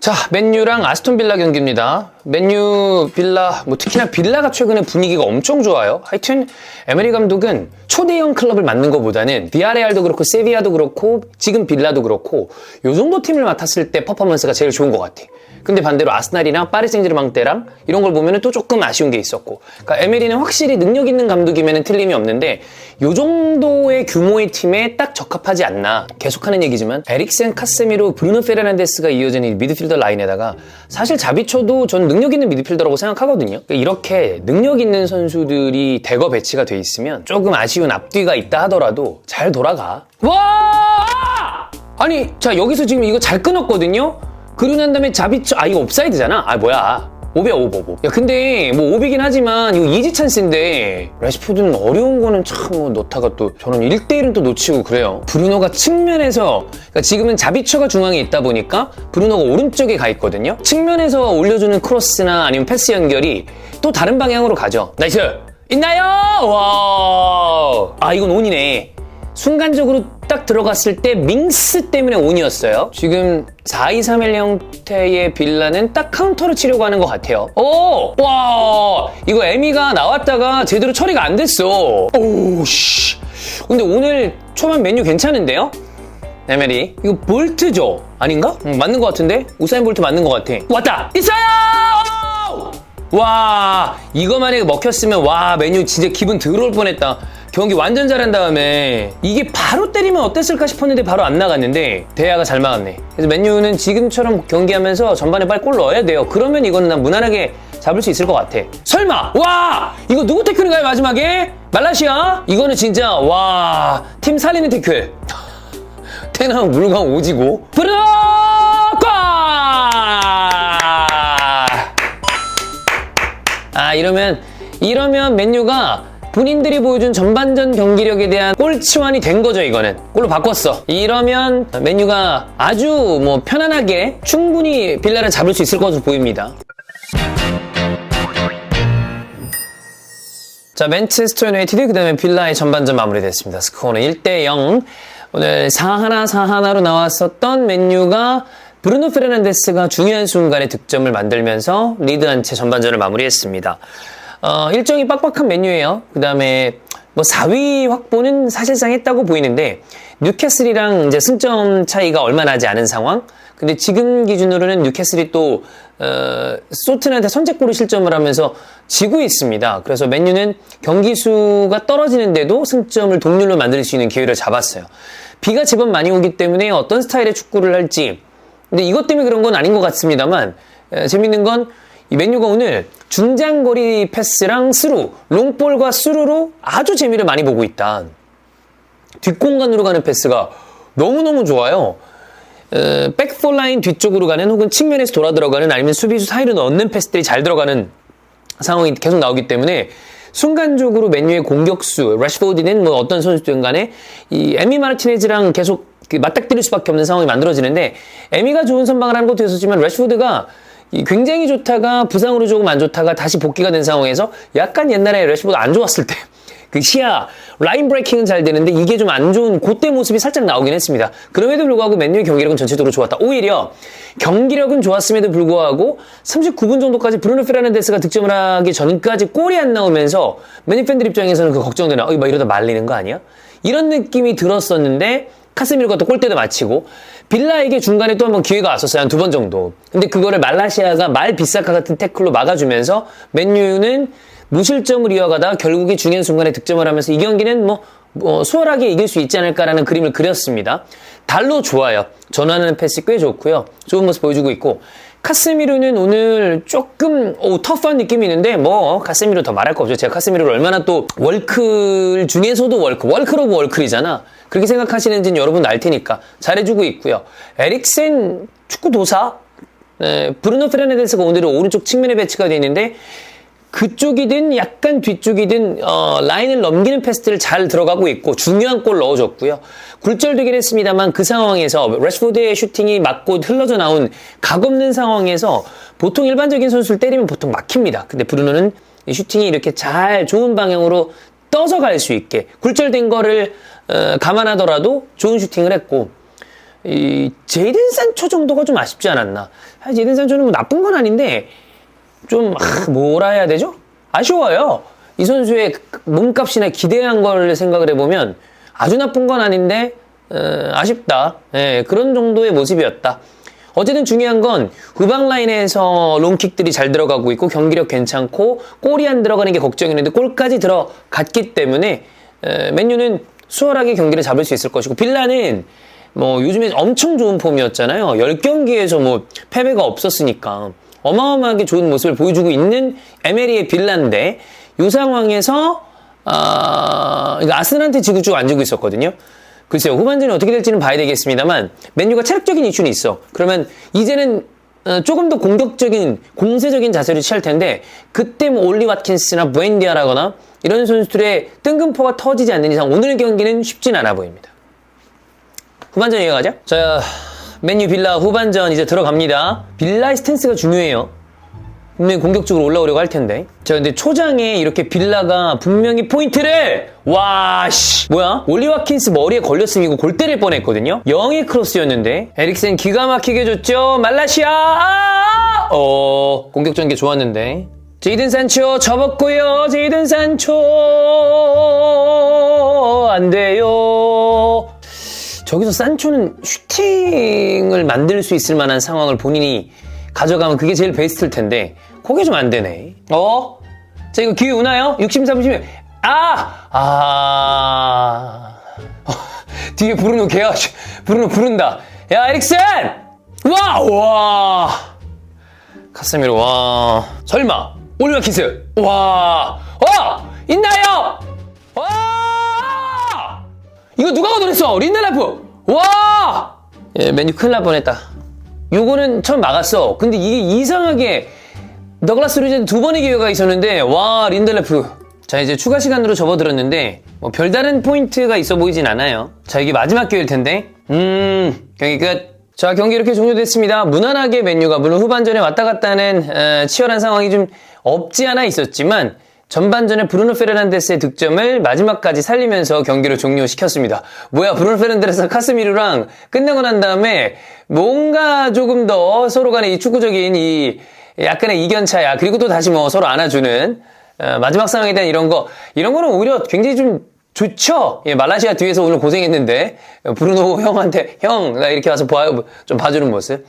자, 맨유랑 아스톤 빌라 경기입니다. 맨유, 빌라, 뭐 특히나 빌라가 최근에 분위기가 엄청 좋아요. 하여튼 에메리 감독은 초대형 클럽을 맡는 것보다는 비아레알도 그렇고 세비야도 그렇고 지금 빌라도 그렇고 요 정도 팀을 맡았을 때 퍼포먼스가 제일 좋은 것 같아. 근데 반대로 아스날이랑 파리 생제르맹 때랑 이런 걸 보면은 또 조금 아쉬운 게 있었고. 그러니까 에메리는 확실히 능력 있는 감독이면은 틀림이 없는데 요 정도의 규모의 팀에 딱 적합하지 않나. 계속하는 얘기지만 에릭센, 카세미로, 브루노 페르난데스가 이어진 이 미드필더 라인에다가 사실 자비초도 전 능력 있는 미드필더라고 생각하거든요. 그러니까 이렇게 능력 있는 선수들이 대거 배치가 돼 있으면 조금 아쉬운 앞뒤가 있다 하더라도 잘 돌아가. 와! 아니, 자 여기서 지금 이거 잘 끊었거든요. 그러고 난 다음에 자비초 아 이거 옵사이드잖아. 아 뭐야? 오비야 오버 오버. 야 근데 뭐 오비긴 하지만 이거 이지 찬스인데 레시푸드는 어려운 거는 참 뭐 넣다가 또 저는 1대1은 또 놓치고 그래요. 브루노가 측면에서 그러니까 지금은 자비초가 중앙에 있다 보니까 브루노가 오른쪽에 가 있거든요. 측면에서 올려주는 크로스나 아니면 패스 연결이 또 다른 방향으로 가죠. 나이스. 있나요? 와. 아 이건 온이네. 순간적으로 딱 들어갔을 때 밍스 때문에 온이었어요. 지금 4-2-3-1 형태의 빌라는 딱 카운터를 치려고 하는 것 같아요. 오! 와! 이거 에미가 나왔다가 제대로 처리가 안 됐어. 오, 씨. 근데 오늘 초반 메뉴 괜찮은데요? 에메리. 이거 볼트죠? 아닌가? 응, 맞는 것 같은데? 우사인 볼트 맞는 것 같아. 왔다! 있어요! 와, 이거 만약에 먹혔으면 와, 메뉴 진짜 기분 더러울 뻔했다. 경기 완전 잘한 다음에 이게 바로 때리면 어땠을까 싶었는데 바로 안 나갔는데 대야가 잘 막았네. 그래서 맨유는 지금처럼 경기하면서 전반에 빨리 골 넣어야 돼요. 그러면 이거는 난 무난하게 잡을 수 있을 것 같아. 설마! 와! 이거 누구 태클인가요, 마지막에? 말라시아? 이거는 진짜, 와, 팀 살리는 태클. 테나무 물광 오지고. 브로과! 아, 이러면, 이러면 맨유가 본인들이 보여준 전반전 경기력에 대한 골 치환이 된 거죠, 이거는. 골로 바꿨어. 이러면 맨유가 아주 뭐 편안하게 충분히 빌라를 잡을 수 있을 것으로 보입니다. 자, 맨체스터 유나이티드 그 다음에 빌라의 전반전 마무리됐습니다. 스코어는 1대 0. 오늘 4하나 4하나로 나왔었던 맨유가 브루노 페르난데스가 중요한 순간에 득점을 만들면서 리드한 채 전반전을 마무리했습니다. 어, 일정이 빡빡한 메뉴예요. 그 다음에 뭐 4위 확보는 사실상 했다고 보이는데 뉴캐슬이랑 이제 승점 차이가 얼마 나지 않은 상황. 근데 지금 기준으로는 뉴캐슬이 또 어, 소튼한테 선제골을 실점을 하면서 지고 있습니다. 그래서 맨유는 경기 수가 떨어지는데도 승점을 동률로 만들 수 있는 기회를 잡았어요. 비가 제법 많이 오기 때문에 어떤 스타일의 축구를 할지 근데 이것 때문에 그런 건 아닌 것 같습니다만 에, 재밌는 건 이 맨유가 오늘 중장거리 패스랑 스루, 롱볼과 스루로 아주 재미를 많이 보고 있다. 뒷공간으로 가는 패스가 너무너무 좋아요. 어, 백폴라인 뒤쪽으로 가는 혹은 측면에서 돌아 들어가는 아니면 수비수 사이로 넣는 패스들이 잘 들어가는 상황이 계속 나오기 때문에 순간적으로 맨유의 공격수, 래시포드는 뭐 어떤 선수든 간에 이 에미 마르티네즈랑 계속 그 맞닥뜨릴 수밖에 없는 상황이 만들어지는데 에미가 좋은 선방을 하는 것도 있었지만 래시포드가 굉장히 좋다가 부상으로 조금 안 좋다가 다시 복귀가 된 상황에서 약간 옛날에 래시포드 안 좋았을 때그 시야 라인 브레이킹은 잘 되는데 이게 좀 안 좋은 그때 모습이 살짝 나오긴 했습니다. 그럼에도 불구하고 맨유의 경기력은 전체적으로 좋았다. 오히려 경기력은 좋았음에도 불구하고 39분 정도까지 브루노 페르난데스가 득점을 하기 전까지 골이 안 나오면서 맨유 팬들 입장에서는 그 걱정되나 어이 막 이러다 말리는 거 아니야? 이런 느낌이 들었었는데 카스미르가 또 골대도 맞히고 빌라에게 중간에 또 한번 기회가 왔었어요. 한 두 번 정도. 근데 그거를 말라시아가 말 비사카 같은 태클로 막아주면서 맨유는 무실점을 이어가다가 결국에 중요한 순간에 득점을 하면서 이 경기는 뭐, 뭐 수월하게 이길 수 있지 않을까라는 그림을 그렸습니다. 달로 좋아요. 전환하는 패스 꽤 좋고요. 좋은 모습 보여주고 있고 카스미르는 오늘 조금 오, 터프한 느낌이 있는데 뭐 카스미르 더 말할 거 없죠. 제가 카스미르를 얼마나 또 월클 중에서도 월클, 월클 오브 월클이잖아. 그렇게 생각하시는지는 여러분 알 테니까 잘해주고 있고요. 에릭센 축구 도사 네, 브루노 페르난데스가 오늘은 오른쪽 측면에 배치가 되어 있는데 그쪽이든 약간 뒤쪽이든 어, 라인을 넘기는 패스들을 잘 들어가고 있고 중요한 골 넣어줬고요. 굴절되긴 했습니다만 그 상황에서 레시포드의 슈팅이 맞고 흘러져 나온 각 없는 상황에서 보통 일반적인 선수를 때리면 보통 막힙니다. 근데 브루노는 이 슈팅이 이렇게 잘 좋은 방향으로 떠서 갈 수 있게 굴절된 거를 어, 감안하더라도 좋은 슈팅을 했고 이 제이든 산초 정도가 좀 아쉽지 않았나. 사실 제이든 산초는 뭐 나쁜 건 아닌데 좀 아, 뭐라 해야 되죠? 아쉬워요. 이 선수의 몸값이나 기대한 걸 생각을 해보면 아주 나쁜 건 아닌데 어, 아쉽다. 예, 그런 정도의 모습이었다. 어쨌든 중요한 건 후방 라인에서 롱킥들이 잘 들어가고 있고 경기력 괜찮고 골이 안 들어가는 게 걱정이었는데 골까지 들어갔기 때문에 에, 맨유는 수월하게 경기를 잡을 수 있을 것이고 빌라는 뭐 요즘에 엄청 좋은 폼이었잖아요. 10경기에서 뭐 패배가 없었으니까 어마어마하게 좋은 모습을 보여주고 있는 에메리의 빌라인데 이 상황에서 아, 이거 아스날한테 지고 쭉안 지고 있었거든요. 글쎄요, 후반전이 어떻게 될지는 봐야 되겠습니다만, 맨유가 체력적인 이슈는 있어. 그러면 이제는 어, 조금 더 공격적인, 공세적인 자세를 취할 텐데, 그때 뭐 올리 와킨스나 부엔디아라거나 이런 선수들의 뜬금포가 터지지 않는 이상 오늘 경기는 쉽진 않아 보입니다. 후반전 이어가죠. 자, 맨유 빌라 후반전 이제 들어갑니다. 빌라의 스탠스가 중요해요. 분명히 공격적으로 올라오려고 할 텐데. 자, 근데 초장에 이렇게 빌라가 분명히 포인트를, 와, 씨. 뭐야? 올리와킨스 머리에 걸렸으면 골 때릴 뻔 했거든요? 영의 크로스였는데. 에릭센 기가 막히게 줬죠? 말라시아! 아! 어, 공격 전개 좋았는데. 제이든 산초 접었고요. 제이든 산초. 안 돼요. 저기서 산초는 슈팅을 만들 수 있을 만한 상황을 본인이 가져가면 그게 제일 베스트일 텐데 그게 좀 안 되네. 어? 자 이거 기회 오나요? 63, 30. 아! 아. 어, 뒤에 부르노 개야. 부르노 부른다. 야 에릭센! 와! 와! 카스미로 와. 설마 올리마 키스. 와! 어! 있나요? 와! 이거 누가 얻어냈어? 린달라프. 와! 예, 메뉴 큰일 날 뻔했다. 요거는 처음 막았어. 근데 이게 이상하게 더글라스 루이즈는 두 번의 기회가 있었는데 와 린델레프. 자 이제 추가 시간으로 접어들었는데 뭐 별다른 포인트가 있어 보이진 않아요. 자 이게 마지막 기회일 텐데. 음 경기 끝 자 경기 이렇게 종료됐습니다. 무난하게 맨유가 물론 후반전에 왔다 갔다 하는 어, 치열한 상황이 좀 없지 않아 있었지만 전반전에 브루노 페르난데스의 득점을 마지막까지 살리면서 경기를 종료시켰습니다. 뭐야, 브루노 페르난데스랑 카스미르랑 끝내고 난 다음에 뭔가 조금 더 서로 간의 이 축구적인 이 약간의 이견차야. 그리고 또 다시 뭐 서로 안아주는 어, 마지막 상황에 대한 이런 거 이런 거는 오히려 굉장히 좀 좋죠. 예, 말라시아 뒤에서 오늘 고생했는데 브루노 형한테 형 나 이렇게 와서 봐, 좀 봐주는 모습.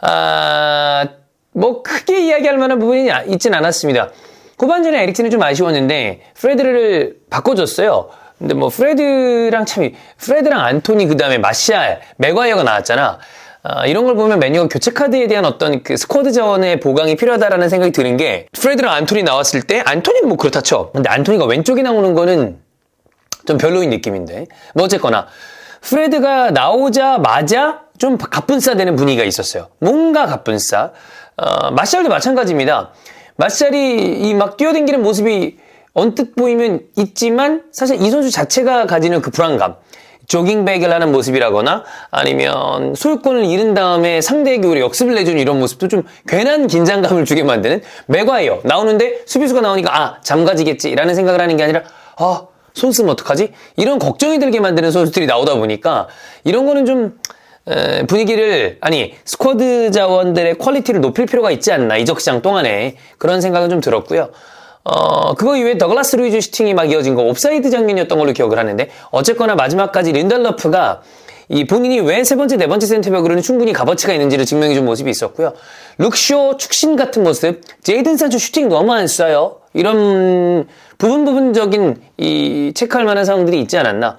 아, 뭐 크게 이야기할 만한 부분이 있진 않았습니다. 후반전에 에릭슨이 좀 아쉬웠는데 프레드를 바꿔줬어요. 근데 뭐 프레드랑 참 프레드랑 안토니 그 다음에 마시알 맥과이어가 나왔잖아. 아, 이런 걸 보면 메뉴가 교체 카드에 대한 어떤 그 스쿼드 자원의 보강이 필요하다라는 생각이 드는 게 프레드랑 안토니 나왔을 때 안토니는 뭐 그렇다 쳐. 근데 안토니가 왼쪽에 나오는 거는 좀 별로인 느낌인데. 뭐 어쨌거나 프레드가 나오자마자 좀 가뿐싸 되는 분위기가 있었어요. 뭔가 가뿐싸. 어, 마샬도 마찬가지입니다. 마샬이 이 막 뛰어댕기는 모습이 언뜻 보이면 있지만 사실 이 선수 자체가 가지는 그 불안감. 조깅백을 하는 모습이라거나 아니면 소유권을 잃은 다음에 상대에게 오히려 역습을 내주는 이런 모습도 좀 괜한 긴장감을 주게 만드는 맥과이어 나오는데 수비수가 나오니까 아 잠가지겠지라는 생각을 하는 게 아니라 아 손 쓰면 어떡하지? 이런 걱정이 들게 만드는 선수들이 나오다 보니까 이런 거는 좀 에, 분위기를 아니 스쿼드 자원들의 퀄리티를 높일 필요가 있지 않나 이적 시장 동안에 그런 생각은 좀 들었고요. 어, 그거 이외에 더글라스 루이즈 슈팅이 막 이어진 거 옵사이드 장면이었던 걸로 기억을 하는데 어쨌거나 마지막까지 린달러프가 이 본인이 왜 세 번째, 네 번째 센터백으로는 충분히 값어치가 있는지를 증명해준 모습이 있었고요. 룩쇼 축신 같은 모습, 제이든 산초 슈팅 너무 안 써요. 이런 부분 부분적인 이 체크할 만한 상황들이 있지 않았나.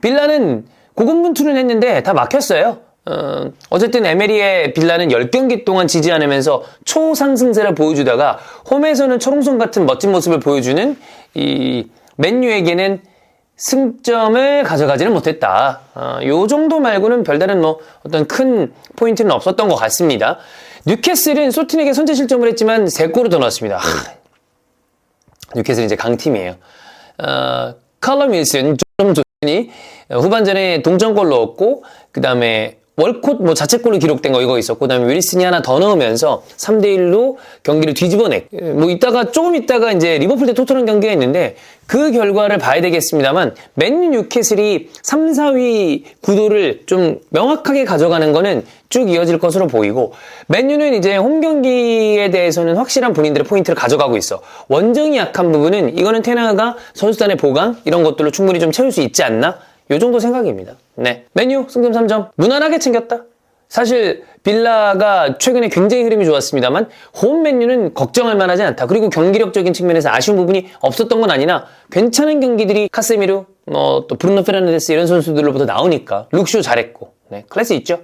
빌라는 고군분투는 했는데 다 막혔어요. 어, 어쨌든 에메리의 빌라는 10경기 동안 지지 않으면서 초상승세를 보여주다가 홈에서는 초롱성 같은 멋진 모습을 보여주는 이 맨유에게는 승점을 가져가지는 못했다. 어, 요 정도 말고는 별다른 뭐 어떤 큰 포인트는 없었던 것 같습니다. 뉴캐슬은 소틴에게 선제 실점을 했지만 3골을 더 넣었습니다. 하, 뉴캐슬 이제 강팀이에요. 어, 칼럼 윌슨 좀 좋으니 후반전에 동점골 넣었고 그 다음에 월콧 뭐 자책골로 기록된 거 이거 있었고 그다음에 윌슨이 하나 더 넣으면서 3대 1로 경기를 뒤집어냈. 뭐 이따가 조금 있다가 이제 리버풀 대 토트넘 경기가 있는데 그 결과를 봐야 되겠습니다만 맨유 뉴캐슬이 3, 4위 구도를 좀 명확하게 가져가는 거는 쭉 이어질 것으로 보이고 맨유는 이제 홈 경기에 대해서는 확실한 본인들의 포인트를 가져가고 있어. 원정이 약한 부분은 이거는 테나가 선수단의 보강 이런 것들로 충분히 좀 채울 수 있지 않나? 요 정도 생각입니다. 네. 메뉴 승점 3점. 무난하게 챙겼다. 사실 빌라가 최근에 굉장히 흐름이 좋았습니다만 홈 맨유는 걱정할 만하지 않다. 그리고 경기력적인 측면에서 아쉬운 부분이 없었던 건 아니나 괜찮은 경기들이 카세미르, 뭐또 브루노 페르난데스 이런 선수들로부터 나오니까 룩쇼 잘했고 네, 클래스 있죠.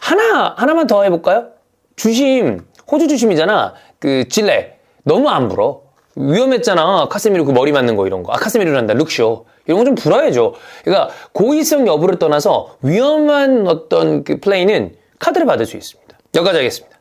하나 하나만 더 해볼까요? 주심 호주 주심이잖아. 그 질레 너무 안 불어. 위험했잖아. 카세미르 그 머리 맞는 거 이런 거. 아 카세미르란다. 룩쇼 이런 거좀 불어야죠. 그러니까 고의성 여부를 떠나서 위험한 어떤 그 플레이는 카드를 받을 수 있습니다. 여기까지 하겠습니다.